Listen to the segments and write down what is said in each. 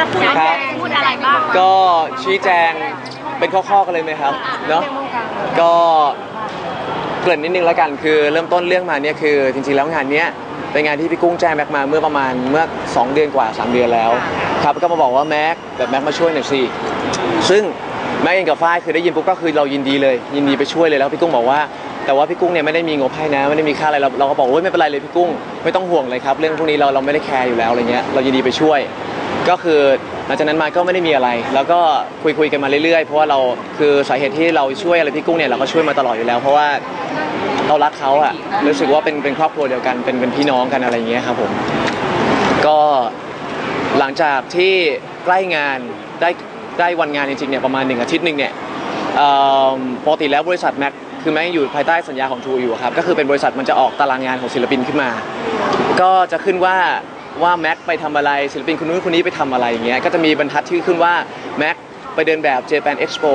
จะพูดครับ พูดอะไรบ้าง ก็ชี้แจงเป็นข้อๆกันเลยไหมครับเนาะก็เกริ่นนิดนึงแล้วกันคือเริ่มต้นเรื่องมาเนี่ยคือจริงๆแล้วงานเนี้ยเป็นงานที่พี่กุ้งแจ้งแม็กมาเมื่อประมาณเมื่อ 2 เดือนกว่า 3 เดือนแล้วครับก็มาบอกว่าแม็กแบบแม็กมาช่วยหน่อยสิซึ่งแม็กเองกับฝ้ายคือได้ยินปุ๊บก็คือเรายินดีเลย ยินดีไปช่วยเลยแล้วพี่กุ้งบอกว่าแต่ว่าพี่กุ้งเนี่ยไม่ได้มีงบให้นะไม่ได้มีค่าอะไรเราเราก็บอกว่าเฮ้ยไม่เป็นไรเลยพี่กุ้งไม่ต้องห่วงเลยครับเรื่องพวกนี้เราเราไม่ได้แคร์อยู่แล้วอะไรเงี้ยเรายินดีไปช่วย ก็คือหลังจากนั้นมาก็ไม่ได้มีอะไร แล้วก็คุยคุยกันมาเรื่อยๆ เพราะว่าเราคือสาเหตุที่เราช่วยอะไรพี่กุ้งเนี่ยเราก็ช่วยมาตลอดอยู่แล้ว เพราะว่าเรารักเขาอะรู้สึกว่าเป็นเป็นครอบครัวเดียวกันเป็นเป็นพี่น้องกันอะไรอย่างเงี้ยครับผมก็หลังจากที่ใกล้งานได้ได้วันงานจริงๆเนี่ยประมาณหนึ่งอาทิตย์หนึ่งเนี่ยเอิ่มปกติแล้วบริษัทแม็กคือแม็กอยู่ภายใต้สัญญาของทูอยู่ครับก็คือเป็นบริษัทมันจะออกตารางงานของศิลปินขึ้นมา ก็จะขึ้นว่า ว่าแม็กไปทำอะไรศิลปินคนนู้นคนนี้ไปทำอะไรอย่างเงี้ยก็จะมีบรรทัดชื่อขึ้นว่าแม็กไปเดินแบบ Japan Expo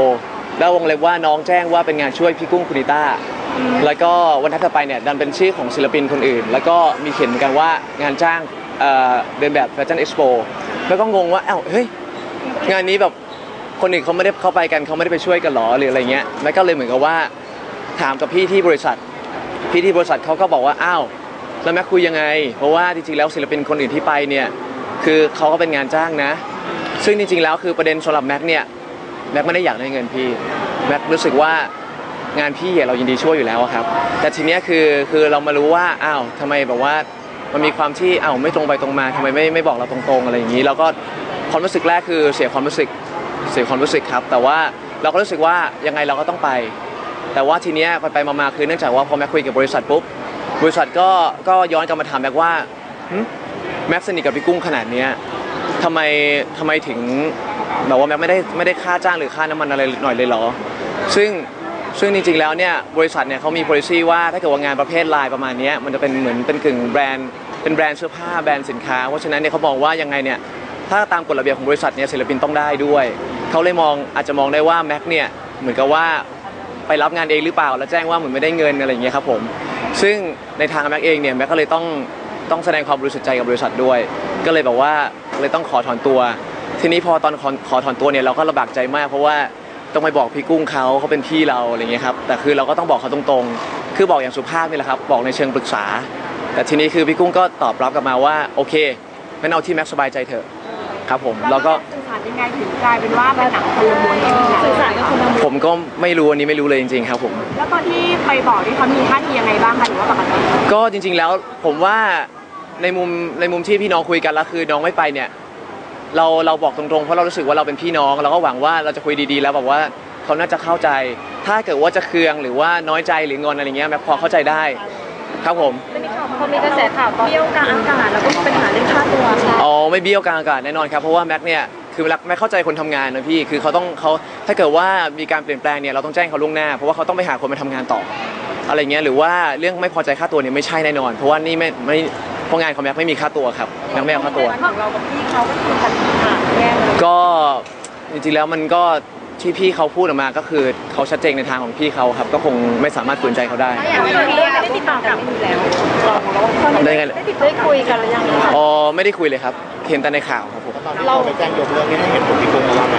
แล้ววงเล็บว่าน้องแจ้งว่าเป็นงานช่วยพี่กุ้งคุณนิต้า แล้วก็วันถัดไปเนี่ยดันเป็นชื่อของศิลปินคนอื่น แล้วก็มีเขียนเหมือนกันว่างานจ้างเอ่อเดินแบบ Fashion Expo แล้วก็งงว่าเอ้าเฮ้ยงานนี้แบบคนอื่นเขาไม่ได้เข้าไปกันเขาไม่ได้ไปช่วยกันหรอหรืออะไรเงี้ยแล้วก็เลยเหมือนกับว่าถามกับพี่ที่บริษัท พี่ที่บริษัทเขาก็บอกว่าอ้าว แล้วแม็กคุยยังไง เพราะว่าจริงๆแล้วศิลปินคนอื่นที่ไปเนี่ยคือเขาก็เป็นงานจ้างนะ ซึ่งจริงๆแล้วคือประเด็นสำหรับแม็กเนี่ยแม็กไม่ได้อยากได้เงินพี่แม็กรู้สึกว่างานพี่เรายินดีช่วยอยู่แล้วครับ แต่ทีเนี้ยคือคือเรามารู้ว่าอ้าวทำไมแบบว่ามันมีความที่อ้าวไม่ตรงไปตรงมาทำไมไม่ไม่บอกเราตรงๆอะไรอย่างนี้ แล้วก็ความรู้สึกแรกคือเสียความรู้สึกเสียความรู้สึกครับ แต่ว่าเราก็รู้สึกว่ายังไงเราก็ต้องไป แต่ว่าทีเนี้ยไปไปๆมาๆคือเนื่องจากว่าพอแม็กคุยกับบริษัทปุ๊บ บริษัทก็ก็ย้อนกลับมาถามแม็กว่าแม็กสนิทกับพี่กุ้งขนาดเนี้ยทำไมทำไมถึงแบบว่าแม็กไม่ได้ไม่ได้ค่าจ้างหรือค่าน้ำมันอะไรหน่อยเลยเหรอ ซึ่งซึ่งจริงๆแล้วเนี่ยบริษัทเนี่ยเขามี policy ว่าถ้าเกิดว่างานประเภทลน์ประมาณนี้มันจะเป็นเหมือนเป็นกึ่งแบรนด์เป็นแบรนด์เสื้อผ้าแบรนด์สินค้าเพราะฉะนั้นเนี่ยเขามองว่ายังไงเนี่ยถ้าตามกฎระเบียบของบริษัทเนี่ยศิลปินต้องได้ด้วย เขาเลยมองอาจจะมองได้ว่าแม็กเนี่ยเหมือนกับว่าไปรับงานเองหรือเปล่า แล้วแจ้งว่าเหมือนไม่ได้เงินอะไรอย่างเงี้ยครับผม ซึ่งในทางแม็กเองเนี่ยแม็กก็เลยต้องต้องแสดงความบริสุทธิ์ใจกับบริษัทด้วย ก็เลยแบบว่าเลยต้องขอถอนตัว ทีนี้พอตอนขอขอถอนตัวเนี่ยเราก็ลำบากใจมาก เพราะว่าต้องไปบอกพี่กุ้งเขาเขาเป็นพี่เราอะไรเงี้ยครับแต่คือเราก็ต้องบอกเขาตรงๆ คือบอกอย่างสุภาพนี่แหละครับบอกในเชิงปรึกษา แต่ทีนี้คือพี่กุ้งก็ตอบรับกลับมาว่าโอเคงั้นเอาที่แม็กสบายใจเถอะครับผมแล้วก็ ยังไงถึงกลายเป็นว่าเป็นหนังคนละม้วนกันเนี่ยสื่อสารกับคนละม้วนผมก็ไม่รู้อันนี้ไม่รู้เลยจริง ๆ ครับผม แล้วตอนที่ไปบอกที่เขามีท่าทียังไงบ้างคะหรือว่าปกติก็จริง ๆ แล้วผมว่าในมุมในมุมที่พี่น้องคุยกันแล้วคือน้องไม่ไปเนี่ย เราเราบอกตรงๆเพราะเรารู้สึกว่าเราเป็นพี่น้องเราก็หวังว่าเราจะคุยดีๆ แล้วแบบว่าเขาน่าจะเข้าใจ ถ้าเกิดว่าจะเคืองหรือว่าน้อยใจหรืองอนอะไรเงี้ยแม็กพอเข้าใจได้ ครับผมพอมีกระแสข่าวเบี้ยวกลางอากาศแล้วก็มีปัญหาเรื่องค่าตัวค่ะอ๋อไม่เบี้ยวกลางอากาศแน่นอนครับเพราะว่าแม็กเนี่ย คือแม็กเข้าใจคนทำงานนะพี่คือเขาต้องเขาถ้าเกิดว่ามีการเปลี่ยนแปลงเนี่ยเราต้องแจ้งเขาล่วงหน้าเพราะว่าเขาต้องไปหาคนมาทำงานต่อ อะไรเงี้ยหรือว่าเรื่องไม่พอใจค่าตัวเนี่ยไม่ใช่แน่นอน เพราะว่านี่ไม่ไม่เพราะงานของแม็กไม่มีค่าตัวครับแม็กไม่เอาค่าตัว ของเรากับพี่เขาก็คือปัญหาแย่เลยก็จริงๆแล้วมันก็ที่พี่เขาพูดออกมาก็คือเขาชัดเจนในทางของพี่เขาครับ ก็คงไม่สามารถฝืนใจเขาได้ อย่างที่เราไม่ได้ติดต่อกลับอยู่แล้วได้ไงได้ติดได้คุยกันหรือยังคะอ๋อไม่ได้คุยเลยครับ เห็นแต่ในข่าวครับผม ตอนที่เราไปแจ้งยกเลิกนี่ให้เห็นผลที่คุณว่าไง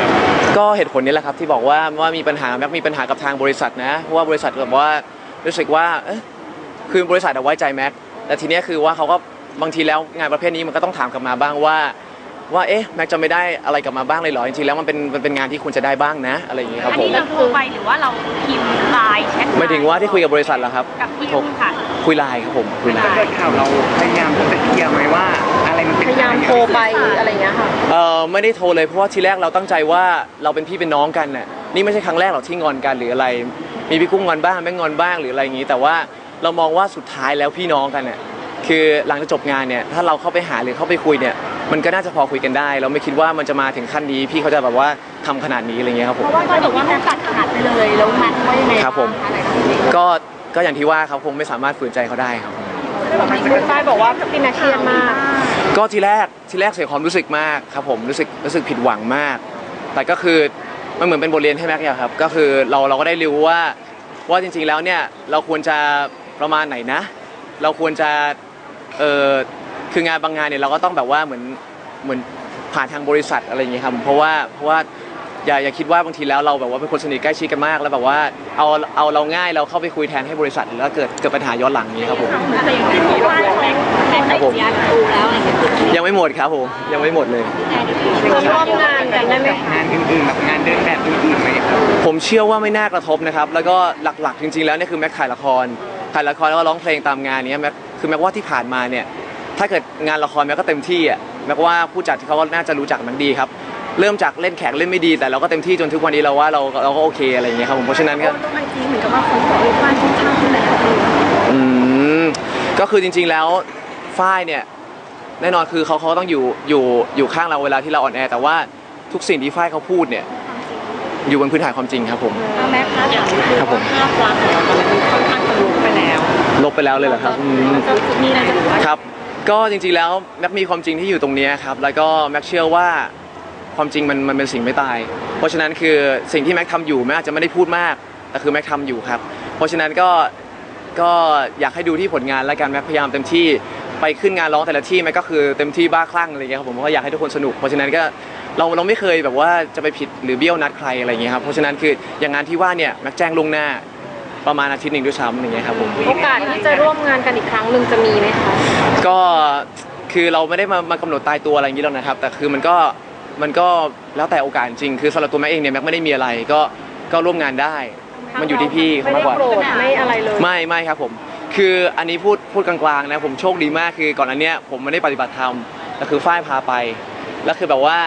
ก็เหตุผลนี้แหละครับที่บอกว่าว่ามีปัญหาแม็กมีปัญหากับทางบริษัทนะเพราะว่าบริษัทแบบว่ารู้สึกว่าเอ๊ะคือบริษัทเอาไว้ใจแม็กแต่ทีเนี้ยคือว่าเขาก็บางทีแล้วงานประเภทนี้มันก็ต้องถามกลับมาบ้างว่า ว่าเอ๊ะแม็กจะไม่ได้อะไรกลับมาบ้างเลยเหรอจริงๆแล้วมันเป็นมันเป็นงานที่คุณจะได้บ้างนะ อะไรอย่างนี้ครับอันผมนี้เราโทรไปหรือว่าเราพิมพ์ไลน์แชทไม่ถึงว่าที่คุยกับบริษัทเหรอครับ กับพี่ยุ่งค่ะ คุยไลน์ครับผมคุยไลน์เกิดข่าวเราพยายามที่จะเคลียร์ไหมว่า อะไรมันเป็นพยายามโทรไปอะไรอย่างเงี้ยค่ะ เออไม่ได้โทรเลยเพราะว่าทีแรกเราตั้งใจว่าเราเป็นพี่เป็นน้องกันน่ะนี่ไม่ใช่ครั้งแรกหรอกที่งอนกันหรืออะไร มีพี่กุ้งงอนบ้างแม่งงอนบ้างหรืออะไรอย่างนี้ แต่ว่าเรามองว่าสุดท้ายแล้วพี่น้องกันเนี่ยคือหลังจากจบงานเนี่ยถ้าเราเข้าไปหาหรือเข้าไปคุยเนี่ยมันก็น่าจะพอคุยกันได้ เราไม่คิดว่ามันจะมาถึงขั้นนี้ พี่เขาจะแบบว่าทำขนาดนี้อะไรเงี้ยครับผเพม ราะว่าตอนบอกว่าแม่ตัดขาดไปเลยแล้วมันว่ายังไงครับผม อะไรแบบนี้ก็ ก็อย่างที่ว่าเขาคงไม่สามารถฝืนใจเขาได้ครับ คุณฝ้ายบอกว่าพี่แม็กเครียดมาก ก็ทีแรกทีแรกเสียความรู้สึกมากครับผมรู้สึกรู้สึกผิดหวังมาก แต่ก็คือมันเหมือนเป็นบทเรียนให้แม็กซ์อะครับก็คือเราเราก็ได้รู้ว่าว่าจริงๆแล้วเนี่ยเราควรจะประมาณไหนนะ เราควรจะเออคืองานบางงานเนี่ยเราก็ต้องแบบว่าเหมือนเหมือนพผ่านทางบริษัทอะไรอย่างเงี้ยครับเพราะว่าเพราะว่า อย่าอย่าคิดว่าบางทีแล้วเราแบบว่าเป็นคนสนิทใกล้ชิดกันมากแล้วแบบว่าเอาเอาเราง่ายเราเข้าไปคุยแทนให้บริษัทแล้วเกิดเกิดปัญหาย้อนหลังนี้ครับผมแต่อย่างที่บอกว่าเขาเป็นไอเดียดูแล้วอะไรเงี้ยยังไม่หมดครับผมยังไม่หมดเลยร่วมงานกันได้ไหมงานอื่นๆแบบงานเดินแบบอื่นๆไหมครับผมเชื่อว่าไม่น่ากระทบนะครับ แล้วก็หลักๆจริง ๆ แล้วเนี่ยคือแม็กถ่ายละครถ่ายละครแล้วก็ร้องเพลงตามงานเนี้ยแม็กคือแม็กว่าที่ผ่านมาเนี่ยถ้าเกิดงานละครแม็กก็เต็มที่อะแม็กว่าผู้จัดเขาก็น่าจะรู้จักแม็กดีครับ เริ่มจากเล่นแขกเล่นไม่ดี แต่เราก็เต็มที่จนทุกวันนี้เราว่าเราเราก็โอเคอะไรอย่างเงี้ยครับผมเพราะฉะนั้นก็ต้องไอจีเหมือนกับว่าคนบอกว่าบ้านค่อนข้างขึ้นแล้วอืมก็คือจริง ๆแล้วฝ้ายเนี่ยแน่นอนคือเขาเขาต้องอยู่อยู่อยู่ข้างเราเวลาที่เราอ่อนแอแต่ว่าทุกสิ่งที่ฝ้ายเขาพูดเนี่ยอยู่บนพื้นฐานความจริงครับผมแม่คะอย่างนี้คือครับผมภาพลักษณ์ของเราตอนนี้ค่อนข้างจะลุกไปแล้ว ลบไปแล้วเลยเหรอครับอืมจะมีอะไรจะบอกว่าครับ ก็จริงๆแล้วแม็กมีความจริงที่อยู่ตรงเนี้ยครับแล้วก็แม็กเชื่อว่า ความจริงมันมันเป็นสิ่งไม่ตาย เพราะฉะนั้นคือสิ่งที่แม็กทำอยู่แม็กอาจจะไม่ได้พูดมาก แต่คือแม็กทำอยู่ครับ เพราะฉะนั้นก็ก็อยากให้ดูที่ผลงานแล้วกันแม็กพยายามเต็มที่ไปขึ้นงานร้องแต่ละที่แม็กก็คือเต็มที่บ้าคลั่งอะไรเงี้ยครับผมเพราะว่าอยากให้ทุกคนสนุก เพราะฉะนั้นก็เราเราไม่เคยแบบว่าจะไปผิดหรือเบี้ยวนัดใครอะไรเงี้ยครับเพราะฉะนั้นคืออย่างงานที่ว่าเนี่ยแม็กแจ้งล่วงหน้าประมาณอาทิตย์หนึ่งด้วยซ้ำอย่างเงี้ยครับผมโอกาสที่จะร่วมงานกันอีกครั้งหนึ่งจะมีไหมคะก็คือเราไม่ได้มามากำหนดตายตัวอะไรอย่างนี้หรอกนะครับ แต่คือมันก็ มันก็แล้วแต่โอกาสจริงคือสำหรับตัวแม็กเองเนี่ยแม็กไม่ได้มีอะไรก็ก็ร่วมงานได้ มันอยู่ที่พี่เขาไม่มากได้กว่า โกรธไม่อะไรเลยไม่ไม่ครับผม คืออันนี้พูดพูดกลางๆนะผมโชคดีมากคือก่อนอันเนี้ยผมไม่ได้ปฏิบัติธรรมแต่คือฝ้ายพาไป แล้วคือแบบว่า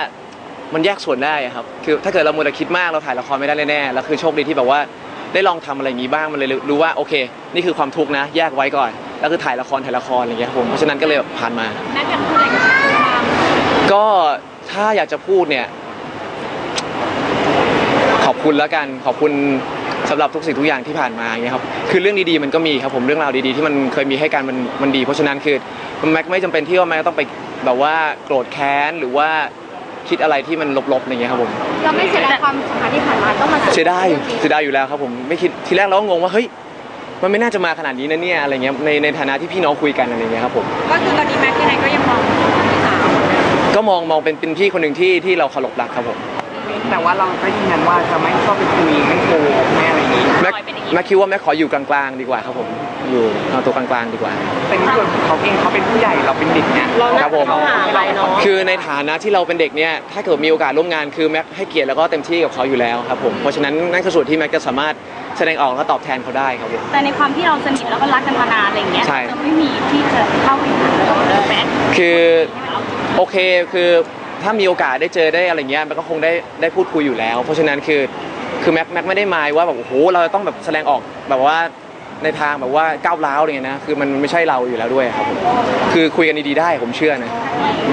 มันแยกส่วนได้อะครับ คือถ้าเกิดเรามัวแต่คิดมากเราถ่ายละครไม่ได้แน่ๆแล้วคือโชคดีที่แบบว่าได้ลองทำอะไรอย่างนี้บ้างมันเลยรู้ว่าโอเค นี่คือความทุกข์นะ แยกไว้ก่อนแล้วคือถ่ายละครถ่ายละครอะไรอย่างเงี้ยครับผมเพราะฉะนั้นก็เลยแบบผ่านมาแม่อยากพูดอะไรกับพี่บ้างก็ ถ้าอยากจะพูดเนี่ย ขอบคุณแล้วกันขอบคุณสำหรับทุกสิ่งทุกอย่างที่ผ่านมาอย่างเงี้ยครับคือเรื่องดีๆมันก็มีครับผมเรื่องราวดีๆที่มันเคยมีให้กันมันมันดี เพราะฉะนั้นคือแม็กไม่จำเป็นที่ว่าแม็กต้องไปแบบว่าโกรธแค้นหรือว่าคิดอะไรที่มันลบๆอย่างเงี้ยครับผม เราไม่เสียดายความสัมพันธ์ที่ผ่านมาต้องมาเสียดายเสียดายอยู่แล้วครับผมไม่คิดทีแรกเราก็งงว่าเฮ้ยมันไม่น่าจะมาขนาดนี้นะเนี่ยอะไรเงี้ยในในฐานะที่พี่น้องคุยกันอะไรเงี้ยครับผม ก็คือตอนนี้แม็กยังไงก็ยังมองพี่สาว ก็มองมองเป็นเป็นพี่คนหนึ่งที่ที่เราเคารพรักครับผมแต่ว่าเราก็ยืนยันว่าจะไม่เข้าไปคุยไม่โกงไม่อะไรอย่างนี้แม็กแม็กคิดว่าแม็กขออยู่กลางๆดีกว่าครับผมอยู่เอาตัวกลางๆดีกว่าเป็นส่วนของเขาเองเขาเป็นผู้ใหญ่เราเป็นเด็กเนี่ยเราคน่ารับผมจะหาอะไรเนาะคือในฐานะที่เราเป็นเด็กเนี่ยถ้าเกิดมีโอกาสร่วมงานคือแม็กให้เกียรติแล้วก็เต็มที่กับเขาอยู่แล้วครับผมเพราะฉะนั้นนั่นคือส่วนที่แม็กจะสามารถแสดงออกและตอบแทนเขาได้ครับผมแต่ในความที่เราสนิทแล้วก็รักกันมานานอะไรอย่างเงี้ยใช่จะไม่มีที่จะเข้าไปหาเราแม็กคือ โอเคคือถ้ามีโอกาสได้เจอได้อะไรเงี้ยแม็กก็คงได้ได้พูดคุยอยู่แล้ว เพราะฉะนั้นคือคือแม็กแม็กไม่ได้หมายว่าแบบโอ้โหเราจะต้องแบบแสดงออกแบบว่าในทางแบบว่าก้าวร้าวอะไรเงี้ยนะคือมันมันไม่ใช่เราอยู่แล้วด้วยครับผมคือคุยกันดีๆได้ผมเชื่อนะ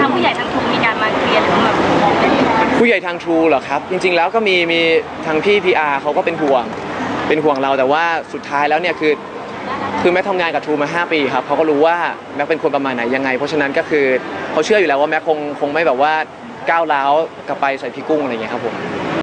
ทางผู้ใหญ่ทางทุกมีการมาเคลียร์หรือว่าแบบมองได้ยังไงผู้ใหญ่ทาง True เหรอครับ จริง ๆ แล้วก็มีมีทางพี่ PR เขาก็เป็นห่วงเป็นห่วงเราแต่ว่าสุดท้ายแล้วเนี่ยคือ คือแม็กทำงานกับทูมา 5 ปีครับเขาก็รู้ว่าแม็กเป็นคนประมาณไหนยังไง เพราะฉะนั้นก็คือเขาเชื่ออยู่แล้วว่าแม็กคงคงไม่แบบว่าก้าวร้าวกลับไปใส่พี่กุ้งอะไรอย่างเงี้ยครับผม